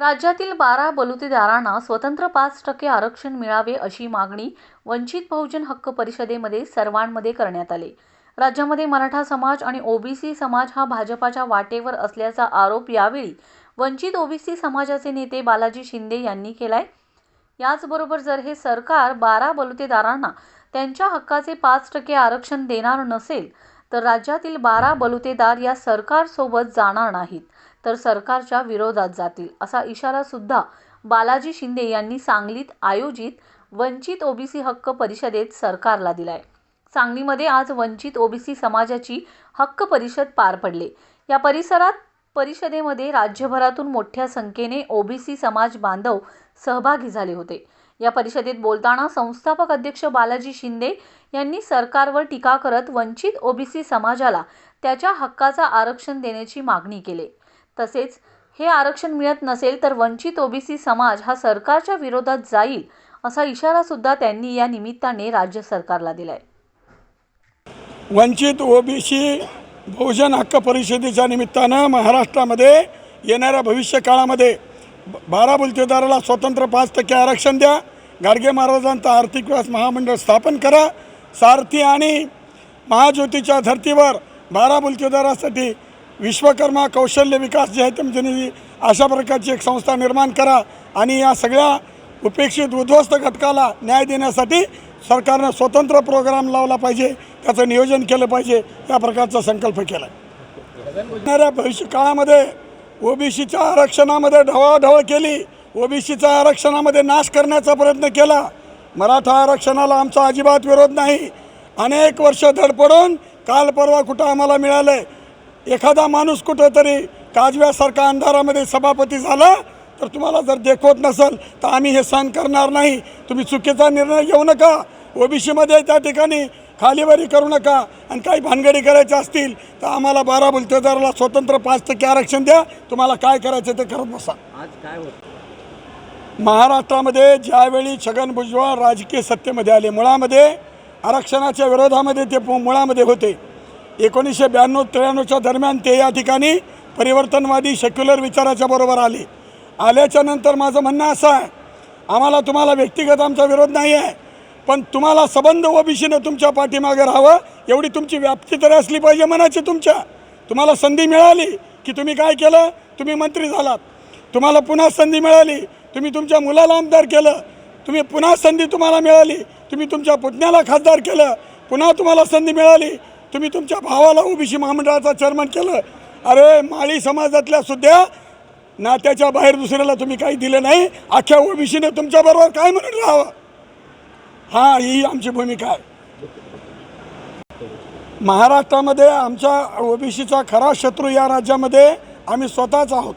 राज्यातील बारा बलुतेदारांना स्वतंत्र पाच टक्के आरक्षण मिळावे अशी मागणी वंचित बहुजन हक्क परिषदेमध्ये सर्वांमध्ये करण्यात आले. राज्यामध्ये मराठा समाज आणि ओबीसी समाज हा भाजपाच्या वाटेवर असल्याचा आरोप यावेळी वंचित ओबीसी समाजाचे नेते बालाजी शिंदे यांनी केलाय. याचबरोबर जर हे सरकार बारा बलुतेदारांना त्यांच्या हक्काचे पाच टक्के आरक्षण देणार नसेल तर राज्यातील बारा बलुतेदार या सरकारसोबत जाणार नाहीत तर सरकारच्या विरोधात जातील असा इशारा सुद्धा बालाजी शिंदे यांनी सांगलीत आयोजित वंचित ओबीसी हक्क परिषदेत सरकारला दिलाय. सांगलीमध्ये आज वंचित ओबीसी समाजाची हक्क परिषद पार पडले. या परिसरात परिषदेमध्ये राज्यभरातून मोठ्या संख्येने ओबीसी समाज बांधव सहभागी झाले होते. या परिषदेत बोलताना संस्थापक अध्यक्ष बालाजी शिंदे यांनी सरकारवर टीका करत वंचित ओबीसी समाजाला त्याच्या हक्काचा आरक्षण देण्याची मागणी केली. तसेच हे आरक्षण मिळत नसेल तर वंचित ओबीसी समाज हा सरकारच्या विरोधात जाईल असा इशारा सुद्धा त्यांनी या निमित्ताने राज्य सरकारला दिलाय. वंचित ओबीसी बहुजन हक्क परिषदेच्या निमित्तानं महाराष्ट्रामध्ये येणाऱ्या भविष्य काळामध्ये बारा बुलतेदाराला स्वतंत्र पाच टक्के आरक्षण द्या. गाडगे महाराजांचा आर्थिक विकास महामंडळ स्थापन करा. सारथी आणि महाज्योतीच्या धर्तीवर बारा बुलतेदारासाठी विश्वकर्मा कौशल्य विकास जे आहे त्यांनी म्हणजे अशा प्रकारची एक संस्था निर्माण करा आणि या सगळ्या उपेक्षित उद्ध्वस्त घटकाला न्याय देण्यासाठी सरकारनं स्वतंत्र प्रोग्राम लावला पाहिजे. त्याचं नियोजन केलं पाहिजे. या प्रकारचा संकल्प केला. येणाऱ्या भविष्य काळामध्ये ओबीसीच्या आरक्षणामध्ये ढवाढवळ केली ओबीसीच्या आरक्षणामध्ये नाश करण्याचा प्रयत्न केला. मराठा आरक्षणाला आमचा अजिबात विरोध नाही. अनेक वर्ष धडपडून काल परवा कुठं आम्हाला मिळालं. एखादा माणूस कुठंतरी काजव्यासारखा अंधारामध्ये सभापती झाला तर तुम्हाला जर देखवत नसेल तर आम्ही हे सहन करणार नाही. तुम्ही चुकीचा निर्णय घेऊ नका. ओबीसीमध्ये त्या ठिकाणी खालीवरी करू नका आणि काही भानगडी करायच्या असतील तर आम्हाला बारा बुलतेदाराला स्वतंत्र पाच टक्के आरक्षण द्या. तुम्हाला काय करायचं ते करत बसा. आज काय होतं? महाराष्ट्रामध्ये ज्यावेळी छगन भुजबळ राजकीय सत्तेमध्ये आले मुळामध्ये आरक्षणाच्या विरोधामध्ये ते मुळामध्ये होते. एकोणीसशे ब्याण्णव त्र्याण्णवच्या दरम्यान ते या ठिकाणी परिवर्तनवादी सेक्युलर विचाराच्या बरोबर आले. आल्याच्यानंतर माझं म्हणणं असं आहे आम्हाला तुम्हाला व्यक्तिगत आमचा विरोध नाही आहे पण तुम्हाला सबंध ओबीसीनं तुमच्या पाठीमागे राहावं एवढी तुमची व्याप्ती तरी असली पाहिजे मनाची तुमच्या. तुम्हाला संधी मिळाली की तुम्ही काय केलं? तुम्ही मंत्री झालात. तुम्हाला पुन्हा संधी मिळाली तुम्ही तुमच्या मुलाला आमदार केलं. तुम्ही पुन्हा संधी तुम्हाला मिळाली तुम्ही तुमच्या पुतण्याला खासदार केलं. पुन्हा तुम्हाला संधी मिळाली तुम्ही तुमच्या भावाला ओबीसी महामंडळाचा चेअरमन केलं. अरे माळी समाजातल्या सुद्धा नात्याच्या बाहेर दुसऱ्याला तुम्ही काही दिलं नाही. अख्ख्या ओबीसीने तुमच्याबरोबर काय म्हणून राहावं? हा ही आमची भूमिका आहे. महाराष्ट्रामध्ये आमच्या ओबीसीचा खरा शत्रू या राज्यामध्ये आम्ही स्वतःच आहोत.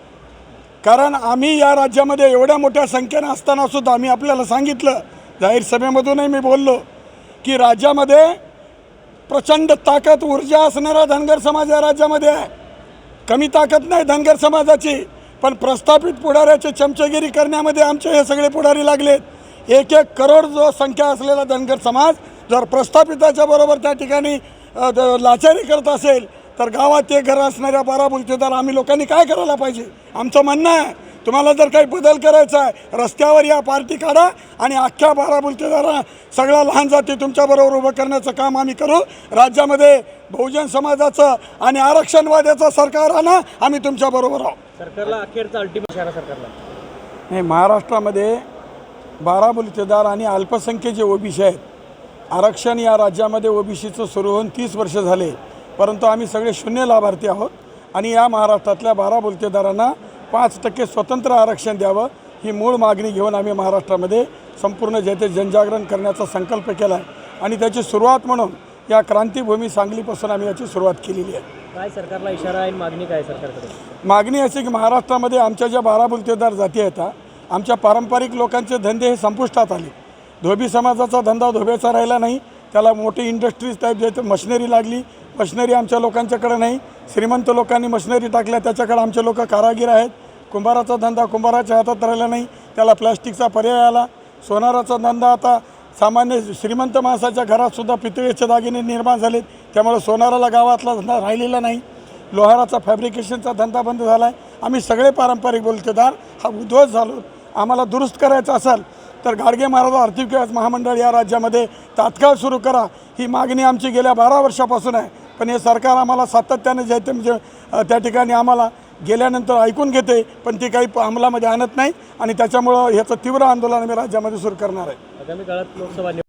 कारण आम्ही या राज्यामध्ये एवढ्या मोठ्या संख्येनं असताना सुद्धा आम्ही आपल्याला सांगितलं जाहीर सभेमधूनही मी बोललो की राज्यामध्ये प्रचंड ताकद ऊर्जा असणारा धनगर समाज या राज्यामध्ये आहे. कमी ताकद नाही धनगर समाजाची पण प्रस्थापित पुढाऱ्याची चमचेगिरी करण्यामध्ये आमचे हे सगळे पुढारी लागलेत. एक एक करोड जो संख्या असलेला धनगर समाज जर प्रस्थापिताच्या बरोबर त्या ठिकाणी लाचारी करत असेल तर गावात एक घर असणाऱ्या बारा बुलतेदार आम्ही लोकांनी काय करायला पाहिजे? आमचं म्हणणं आहे तुम्हाला जर काही बदल करायचा आहे रस्त्यावर या पार्टी काढा आणि अख्ख्या बारा बुलतेदारा सगळ्या लहान जाती तुमच्याबरोबर उभं करण्याचं काम आम्ही करू. राज्यामध्ये बहुजन समाजाचं आणि आरक्षणवाद्याचं सरकार आणा आम्ही तुमच्याबरोबर आहोत. सरकारला अखेरचा अल्टिमेट सरकारला. नाही महाराष्ट्रामध्ये बारा बुलतेदार आणि अल्पसंख्य जे ओबीसी आहेत. आरक्षण या राज्यामध्ये ओबीसीचं सुरू होऊन तीस वर्ष झाले. परंतु आम्ही सगळे शून्य लाभार्थी आहोत आणि या महाराष्ट्रातल्या बारा बुलतेदारांना पाच टक्के स्वतंत्र आरक्षण द्यावं ही मूळ मागणी घेऊन आम्ही महाराष्ट्रामध्ये संपूर्ण जेथे जनजागरण करण्याचा संकल्प केला आहे आणि त्याची सुरुवात म्हणून या क्रांतीभूमी सांगलीपासून आम्ही याची सुरुवात केलेली आहे. काय सरकारला इशारा आहे मागणी काय सरकारकडे? मागणी अशी की महाराष्ट्रामध्ये आमच्या ज्या बारा बुलतेदार जाती आहेत आमच्या पारंपरिक लोकांचे धंदे हे संपुष्टात आले. धोबी समाजाचा धंदा धोब्याचा राहिला नाही. त्याला मोठी इंडस्ट्रीज टाईप जे मशिनरी लागली. मशिनरी आमच्या लोकांच्याकडे नाही. श्रीमंत लोकांनी मशिनरी टाकल्या. त्याच्याकडे आमचे लोक कारागीर आहेत. कुंभाराचा धंदा कुंभाराच्या हातात राहिला नाही. त्याला प्लॅस्टिकचा पर्याय आला. सोनाराचा धंदा आता सामान्य श्रीमंत माणसाच्या घरातसुद्धा पितळेचे दागिने निर्माण झालेत. त्यामुळे सोनाराला गावातला धंदा राहिलेला नाही. लोहाराचा फॅब्रिकेशनचा धंदा बंद झाला आहे आम्ही सगळे पारंपरिक बोलतेदार. हा उद्ध्वस्त झालो. आम्हाला दुरुस्त करायचं असेल तर गाडगे महाराज आर्थिक विकास महामंडळ या राज्यामध्ये तात्काळ सुरू करा. ही मागणी आमची गेल्या बारा वर्षापासून आहे. पण हे सरकार आम्हाला सातत्याने जे ते म्हणजे त्या ठिकाणी आम्हाला गेल्यानंतर ऐकून घेते पण ती काही अंमलामध्ये आणत नाही आणि त्याच्यामुळं ह्याचं तीव्र आंदोलन आम्ही राज्यामध्ये सुरू करणार आहे.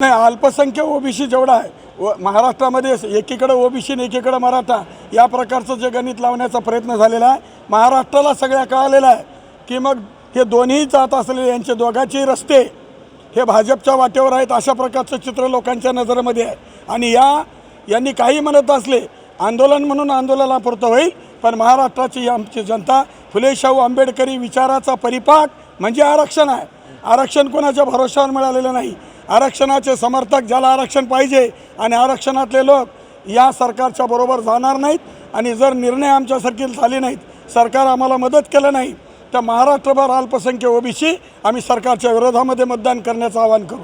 नाही अल्पसंख्य ओबीसी जेवढा आहे व महाराष्ट्रामध्ये एकीकडं ओबीसी आणि एकीकडं मराठा या प्रकारचं जे गणित लावण्याचा प्रयत्न झालेला आहे महाराष्ट्राला सगळ्या कळालेलं आहे की मग हे दोन्ही जात असलेले यांचे दोघांचे रस्ते हे भाजपच्या वाटेवर आहेत अशा प्रकारचं चित्र लोकांच्या नजरेमध्ये आहे. आणि या यांनी काही म्हणत असले आंदोलन म्हणून आंदोलनापुरतं होईल पण महाराष्ट्राची आमची जनता फुले शाहू आंबेडकरी विचाराचा परिपाक म्हणजे आरक्षण आहे. आरक्षण कोणाच्या भरोशावर मिळालेलं नाही. आरक्षणाचे समर्थक ज्याला आरक्षण पाहिजे आणि आरक्षणातले लोक या सरकारच्या बरोबर जाणार नाहीत आणि जर निर्णय आमच्यासारखे झाले नाहीत सरकार आम्हाला मदत केलं नाही त्या महाराष्ट्रभर अल्पसंख्य ओबीसी आम्ही सरकारच्या विरोधामध्ये मतदान करण्याचं आवाहन करू.